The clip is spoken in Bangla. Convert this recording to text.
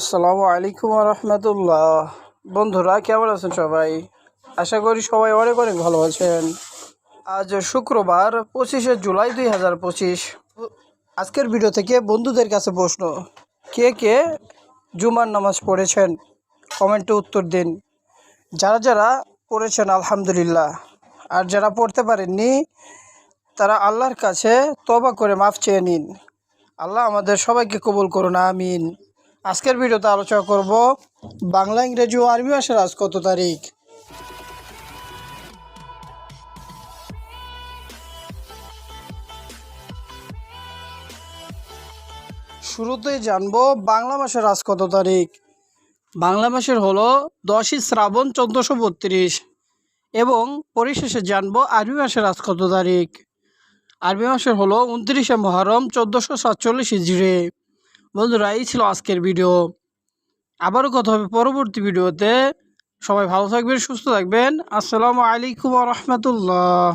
আসসালামু আলাইকুম রহমতুল্লাহ। বন্ধুরা, কেমন আছেন সবাই? আশা করি সবাই অনেক অনেক ভালো আছেন। আজ শুক্রবার, পঁচিশে জুলাই দুই হাজার পঁচিশ। আজকের ভিডিও থেকে বন্ধুদের কাছে প্রশ্ন, কে কে জুমার নামাজ পড়েছেন? কমেন্টে উত্তর দিন। যারা যারা পড়েছেন, আলহামদুলিল্লাহ। আর যারা পড়তে পারেননি, তারা আল্লাহর কাছে তবা করে মাফ চেয়ে নিন। আল্লাহ আমাদের সবাইকে কবুল করুন, আমিন। আজকের ভিডিওতে আলোচনা করব বাংলা ইংরেজি ও আরবি ভাষার আজ কত তারিখ? শুরুতেই জানব বাংলা মাসের আজ কত তারিখ? বাংলা মাসের হলো দশই শ্রাবণ চোদ্দোশো বত্রিশ এবং পরিশেষে জানব আরবি মাসের আজ কত তারিখ? আরবি মাসের হলো উনত্রিশে মহরম চোদ্দোশো সাতচল্লিশ হিজড়ে। বন্ধুরা, এই ছিল আজকের ভিডিও আবারও কথা হবে পরবর্তী ভিডিওতে সবাই ভালো থাকবেন, সুস্থ থাকবেন। আসসালামু আলাইকুম রহমতুল্লাহ।